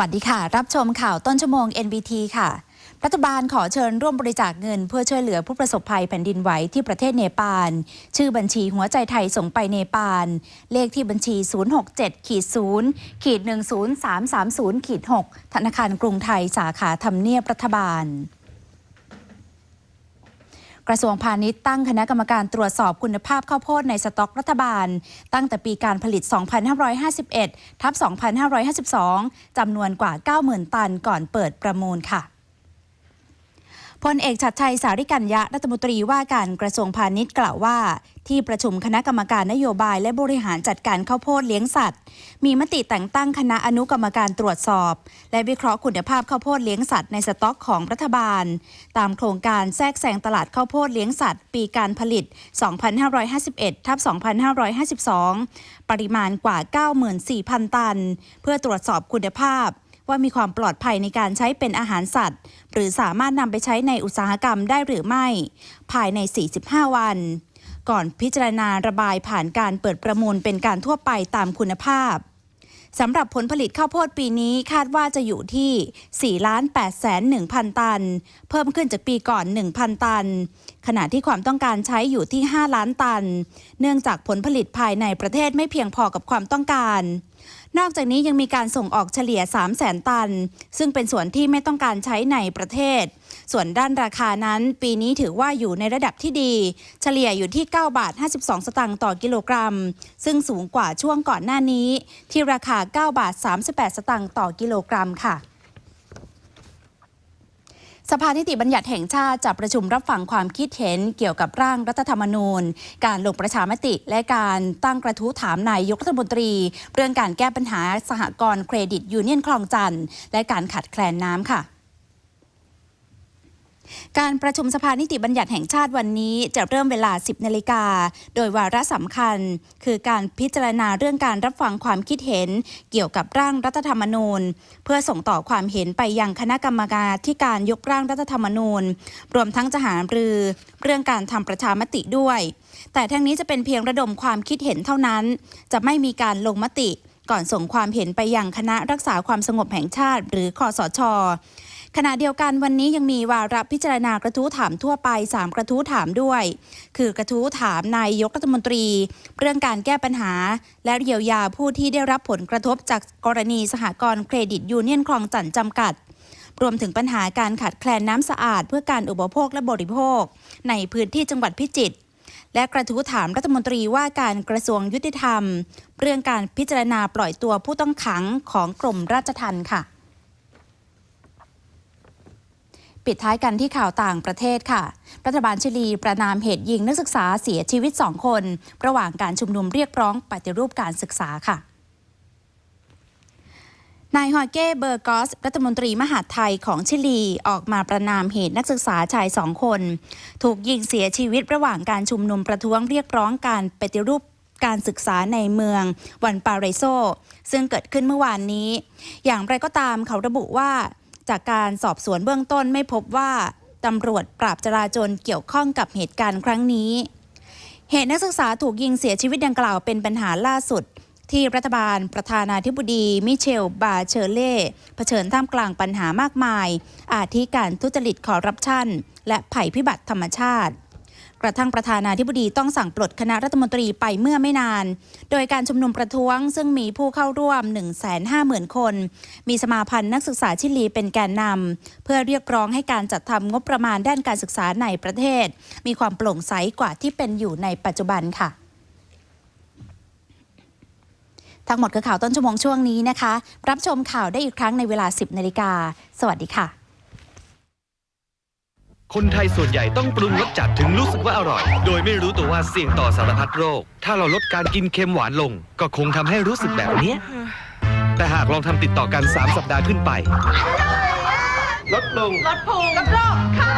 วัสดีค่ะ รับชมข่าวต้นชั่วโมง NBT ค่ะ รัฐบาลขอเชิญร่วมบริจาคเงิน เพื่อช่วยเหลือผู้ประสบภัยแผ่นดินไหวที่ประเทศเนปาล ชื่อบัญชีหัวใจไทยส่งไปเนปาล เลขที่บัญชี 067ขีด0ขีด10330ขีด6ธนาคารกรุงไทยสาขาทำเนียบรัฐบาล กระทรวงพาณิชย์ตั้งคณะกรรมการตรวจสอบคุณภาพข้าวโพดในสต็อกรัฐบาล ตั้งแต่ปีการผลิต 2551 ทับ 2552 จำนวนกว่า 90,000 ตันก่อนเปิดประมูลค่ะพลเอกชัดชัยสาริกัญญะรัฐมนตรีว่าการกระทรวงพาณิชย์กล่าวว่า ที่ประชุมคณะกรรมการนโยบายและบริหารจัดการข้าวโพดเลี้ยงสัตว์ มีมติแต่งตั้งคณะอนุกรรมการตรวจสอบ และวิเคราะห์คุณภาพข้าวโพดเลี้ยงสัตว์ในสต็อกของรัฐบาล ตามโครงการแทรกแซงตลาดข้าวโพดเลี้ยงสัตว์ ปีการผลิต 2551ทับ2552 ปริมาณกว่า 94,000 ตัน เพื่อตรวจสอบคุณภาพว่ามีความปลอดภัยในการใช้เป็นอาหารสัตว์ หรือสามารถนำไปใช้ในอุตสาหกรรมได้หรือไม่ ภายใน 45 วัน ก่อนพิจารณาระบายผ่านการเปิดประมูลเป็นการทั่วไปตามคุณภาพสำหรับผลผลิตข้าวโพดปีนี้คาดว่าจะอยู่ที่ 4 8 1 0 0 0 ตัน เพิ่มขึ้นจากปีก่อน 1,000 ตัน ขณะที่ความต้องการใช้อยู่ที่ 5 ล้านตัน เนื่องจากผลผลิตภายในประเทศไม่เพียงพอกับความต้องการ นอกจากนี้ยังมีการส่งออกเฉลี่ย 3 0 0 0 0 0 ตัน ซึ่งเป็นส่วนที่ไม่ต้องการใช้ในประเทศ ส่วนด้านราคานั้นปีนี้ถือว่าอยู่ในระดับที่ดี เฉลี่ยอยู่ที่ 9 บาท 52 สตางค์ต่อกิโลกรัม ซึ่งสูงกว่าช่วงก่อนหน้านี้ ที่ราคา 9 บาท 38 สตางค์ต่อกิโลกรัมค่ะสภานิติบัญญัติแห่งชาติจะประชุมรับฟังความคิดเห็นเกี่ยวกับร่างรัฐธรรมนูญ การลงประชามติ และการตั้งกระทู้ถามนายยกรัฐมนตรี เรื่องการแก้ปัญหาสหกรณ์เครดิตยูเนียนคลองจันทร์และการขาดแคลนน้ำค่ะ การประชุมสภานิติบัญญัติแห่งชาติวันนี้จะเริ่มเวลา 10นาฬิกา โดยวาระสำคัญ คือการพิจารณาเรื่องการรับฟังความคิดเห็น เกี่ยวกับร่างรัฐธรรมนูญ เพื่อส่งต่อความเห็นไปยังคณะกรรมการที่การยกร่างรัฐธรรมนูญ รวมทั้งจะหารือ เรื่องการทำประชามติด้วย แต่ทั้งนี้จะเป็นเพียงระดมความคิดเห็นเท่านั้น จะไม่มีการลงมติก่อนส่งความเห็นไปยังคณะรักษาความสงบแห่งชาติ หรือคอสช ขณะเดียวกันวันนี้ยังมีวาระพิจารณากระทู้ถามทั่วไป 3 กระทู้ถามด้วย คือกระทู้ถามนายยกรัฐมนตรี เรื่องการแก้ปัญหา และเยียวยาผู้ที่ได้รับผลกระทบจากกรณีสหกรณ์เครดิตยูเนียนคลองจันทร์จำกัด รวมถึงปัญหาการขาดแคลนน้ำสะอาด เพื่อการอุปโภคและบริโภค ในพื้นที่จังหวัดพิจิตรและกระทู้ถามรัฐมนตรีว่าการกระทรวงยุติธรรม เรื่องการพิจารณาปล่อยตัวผู้ต้องขังของกรมราชทัณฑ์ค่ะ ปิดท้ายกันที่ข่าวต่างประเทศค่ะ รัฐบาลชิลีประนามเหตุยิงนักศึกษาเสียชีวิตสองคน ระหว่างการชุมนุมเรียกร้องปฏิรูปการศึกษาค่ะนายฮอเก้เบอร์กอส รัฐมนตรีมหาดไทยของชิลีออกมาประนามเหตุนักศึกษาชายสองคน ถูกยิงเสียชีวิตระหว่างการชุมนุมประท้วงเรียกร้องการปฏิรูปการศึกษาในเมืองวันปาเรโซ ซึ่งเกิดขึ้นเมื่อวานนี้ อย่างไรก็ตามเขาระบุว่า จากการสอบสวนเบื้องต้นไม่พบว่าตำรวจปราบจราจรเกี่ยวข้องกับเหตุการณ์ครั้งนี้ เหตุนักศึกษาถูกยิงเสียชีวิตดังกล่าวเป็นปัญหาล่าสุด ที่รัฐบาลประธานาธิบดีมิเชล บาเชอร์เล่เผชิญท่ามกลางปัญหามากมาย อาทิการทุจริตคอร์รัปชัน และภัยพิบัติธรรมชาติ กระทั่งประธานาธิบดีต้องสั่งปลดคณะรัฐมนตรีไปเมื่อไม่นาน โดยการชุมนุมประท้วงซึ่งมีผู้เข้าร่วม 150,000 คน มีสมาพันธ์นักศึกษาชิลีเป็นแกนนำเพื่อเรียกร้องให้การจัดทำงบประมาณด้านการศึกษาในประเทศ มีความโปร่งใสกว่าที่เป็นอยู่ในปัจจุบันค่ะทั้งหมดคือข่าวต้นชั่วโมงช่วงนี้นะคะ รับชมข่าวได้อีกครั้งในเวลา 10นาฬิกา สวัสดีค่ะ คนไทยส่วนใหญ่ต้องปรุงรสจัดถึงรู้สึกว่าอร่อย โดยไม่รู้ตัวว่าเสี่ยงต่อสารพัดโรค ถ้าเราลดการกินเค็มหวานลง ก็คงทำให้รู้สึกแบบเนี้ยแต่หากลองทำติดต่อกัน 3 สัปดาห์ขึ้นไป ลดลง ลดภูมิลดโรคค่ะ